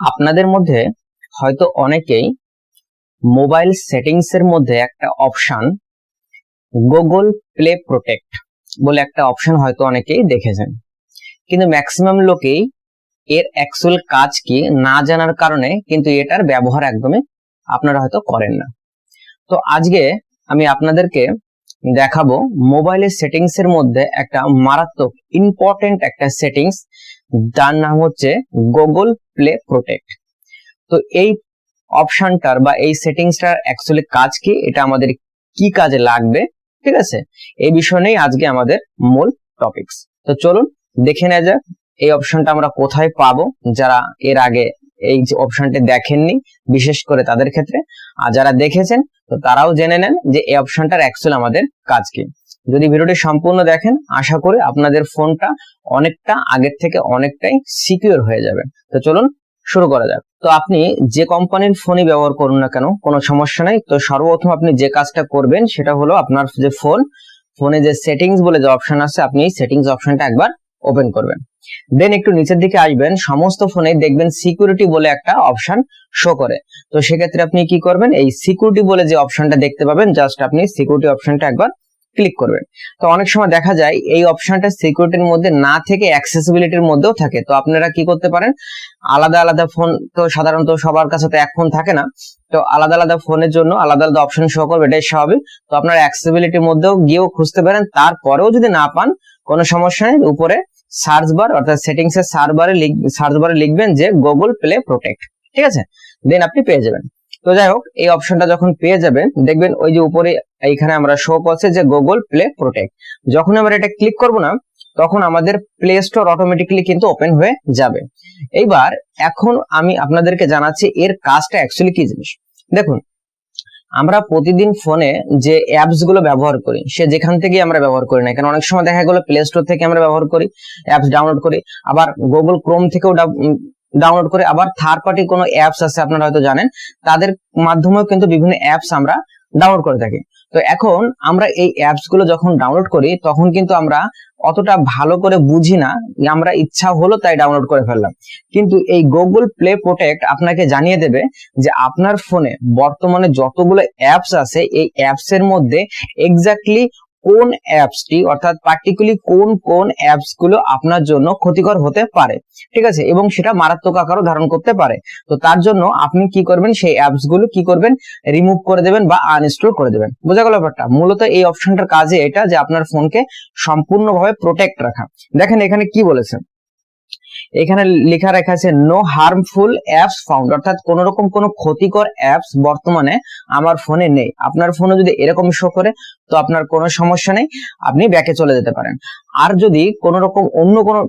আপনাদের মধ্যে হয়তো অনেকেই মোবাইল সেটিংস এর মধ্যে একটা অপশন গুগল প্লে প্রোটেক্ট বলে একটা অপশন হয়তো অনেকেই দেখেছেন। কিন্তু ম্যাক্সিমাম লোকেই এর অ্যাকচুয়াল কাজ কি না জানার কারণে কিন্তু এটার ব্যবহার একদমই আপনারা হয়তো করেন না। তো আজকে আমি আপনাদেরকে দেখাবো মোবাইলের সেটিংস এর মধ্যে একটা মারাত্মক ইম্পর্টেন্ট একটা সেটিংস যার নাম হচ্ছে গুগল প্লে প্রোটেক্ট তো এই অপশনটার বা এই সেটিংসটার অ্যাকচুয়ালি কাজ কি? এটা আমাদের কি কাজে লাগবে? ঠিক আছে? এই বিষয় নিয়ে আজকে আমাদের মূল টপিকস তো চলুন, দেখে নেওয়া যাক এই অপশনটা আমরা কোথায় পাবো। যারা এর আগে এই যে অপশনটি দেখেননি, বিশেষ করে তাদের ক্ষেত্রে। আর যারা দেখেছেন, তো তারাও জেনে নেন যে এই অপশনটার অ্যাকচুয়াল আমাদের কাজ কি। যদি ভিডিওটি সম্পূর্ণ দেখেন, আশা করি আপনাদের ফোনটা অনেকটা আগের থেকে অনেকটাই সিকিউর হয়ে যাবে। তো চলুন শুরু করা যাক। তো আপনি যে কোম্পানির ফোনই ব্যবহার করুন না কেন, কোনো সমস্যা নাই। তো সর্বপ্রথম আপনি যে কাজটা করবেন, সেটা হলো আপনার যে ফোন, ফোনে যে সেটিংস বলে যে অপশন আছে, আপনি এই সেটিংস অপশনটা একবার ওপেন করবেন। দেন একটু নিচের দিকে আসবেন, সমস্ত ফোনে দেখবেন সিকিউরিটি বলে একটা অপশন শো করে। তো সেক্ষেত্রে আপনি কি করবেন, এই সিকিউরিটি বলে যে অপশনটা দেখতে পাবেন জাস্ট আপনি সিকিউরিটি অপশনটা একবার ক্লিক করবেন। তো অনেক সময় দেখা যায় এই অপশনটা সিকিউরিটির মধ্যে না থেকে অ্যাক্সেসিবিলিটির মধ্যেও থাকে। তো আপনারা কি করতে পারেন? আলাদা আলাদা ফোন তো সাধারণত সবার কাছে তো এক ফোন থাকে না। তো আলাদা আলাদা ফোনের জন্য আলাদা আলাদা অপশন শো করবে, এটাই স্বাভাবিক। তো আপনার অ্যাক্সেসিবিলিটির মধ্যেও গিয়েও খুঁজতে পারেন। তারপরেও যদি না পান, কোনো সমস্যা নেই। উপরে সার্চ বার অর্থাৎ সেটিংস এর সার্চ বারে সার্চ বারে লিখবেন যে গুগল প্লে প্রোটেক্ট ঠিক আছে? দেন আপনি পেয়ে যাবেন। তো যাই হোক, এই অপশনটা যখন পেয়ে যাবেন, দেখবেন ওই যে উপরে এইখানে আমরা শো করছে যে গুগল প্লে প্রোটেক্ট যখন আমরা এটা ক্লিক করব না, তখন আমাদের প্লে স্টোর অটোমেটিক্যালি কিন্তু ওপেন হয়ে যাবে। এইবার এখন আমি আপনাদেরকে জানাচ্ছি এর কাজটা অ্যাকচুয়ালি কি জিনিস। দেখুন, আমরা প্রতিদিন ফোনে যে অ্যাপসগুলো ব্যবহার করি, সে যেখান থেকে আমরা ব্যবহার করি না কেন, অনেক সময় দেখা গেলো প্লে স্টোর থেকে আমরা ব্যবহার করি অ্যাপস ডাউনলোড করি, আবার গুগল ক্রোম থেকেও ডাউনলোড করে আবার থার্ড পার্টি কোনো অ্যাপস আছে আপনারা হয়তো জানেন, তাদের মাধ্যমেও কিন্তু বিভিন্ন অ্যাপস আমরা ডাউনলোড করে থাকি। তো এখন আমরা এই অ্যাপসগুলো যখন ডাউনলোড করি, তখন কিন্তু আমরা অতটা ভালো করে বুঝি না আমরা ইচ্ছা হলো তাই ডাউনলোড করে ফেললাম। কিন্তু এই গুগল প্লে প্রোটেক্ট আপনাকে জানিয়ে দেবে যে আপনার ফোনে বর্তমানে যতগুলো অ্যাপস আছে, এই অ্যাপস এর মধ্যে এক্স্যাক্টলি কোন অ্যাপসটি অর্থাৎ পার্টিকুলি কোন কোন অ্যাপসগুলো আপনার জন্য ক্ষতিকর হতে পারে, ঠিক আছে? এবং সেটা মারাত্মক আকারও ধারণ করতে পারে। তো তার জন্য আপনি কি করবেন? সেই অ্যাপসগুলো কি করবেন? রিমুভ করে দেবেন বা আনইনস্টল করে দেবেন। বোঝা গেল ব্যাপারটা? মূলত এই অপশনটার কাজে এটা যে আপনার ফোনকে সম্পূর্ণভাবে প্রোটেক্ট রাখা। দেখেন এখানে কি বলেছেন এখানে লেখা রাখা আছে নো হার্মফুল অ্যাপস ফাউন্ড অর্থাৎ কোন রকম কোন ক্ষতিকর অ্যাপস বর্তমানে আমার ফোনে নেই। আপনার ফোনে যদি এরকম শো করে, তো আপনার কোনো সমস্যা নেই, আপনি ব্যাকে চলে যেতে পারেন। আর যদি কোন রকম অন্য কোনো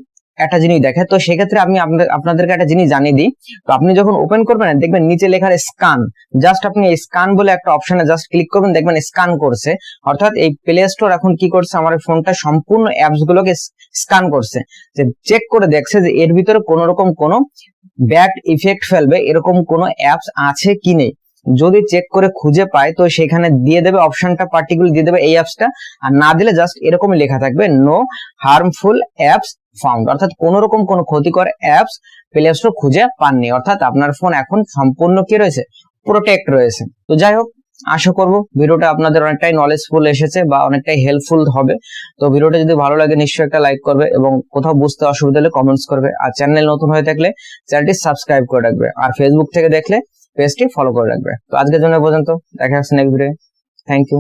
একটা জিনিস দেখে, তো সেক্ষেত্রে আমি আপনাদেরকে একটা জিনিস জানিয়ে দিই। তো আপনি যখন ওপেন করবেন, দেখবেন নিচে লেখার স্ক্যান জাস্ট আপনি স্ক্যান বলে একটা অপশনে জাস্ট ক্লিক করবেন, দেখবেন স্ক্যান করছে। অর্থাৎ এই প্লে স্টোর এখন কি করছে, আমার ফোনটা সম্পূর্ণ অ্যাপস গুলোকে স্ক্যান করছে। যে চেক করে দেখছে যে এর ভিতরে কোন রকম কোনো ব্যাড ইফেক্ট ফেলবে, এরকম কোনো অ্যাপস আছে কি নেই। যদি চেক করে খুঁজে পায় তো সেখানে দিয়ে দেবে অপশনটা পার্টিকুলার দিয়ে দেবে এই অ্যাপসটা আর না দিলে জাস্ট এরকমই লেখা থাকবে নো হার্মফুল অ্যাপস ফাউন্ড অর্থাৎ কোন রকম কোন ক্ষতিকর অ্যাপস প্লে স্টোর খুঁজে পাননি। অর্থাৎ আপনার ফোন এখন সম্পূর্ণ কি রয়েছে? প্রোটেক্ট রয়েছে। তো যাই হোক, আশা করব ভিডিওটা আপনাদের অনেকটাই নলেজফুল এসেছে বা অনেকটাই হেল্পফুল হবে। তো ভিডিওটা যদি ভালো লাগে, নিশ্চয়ই একটা লাইক করবে এবং কোথাও বুঝতে অসুবিধা হলে কমেন্টস করবে। আর চ্যানেল নতুন হয়ে থাকলে চ্যানেলটি সাবস্ক্রাইব করে রাখবে। আর ফেসবুক থেকে দেখলে পেজটি ফলো করে রাখবে। তো আজকের জন্য পর্যন্ত। দেখা যাচ্ছে নেক্সট ভিডিও থ্যাংক ইউ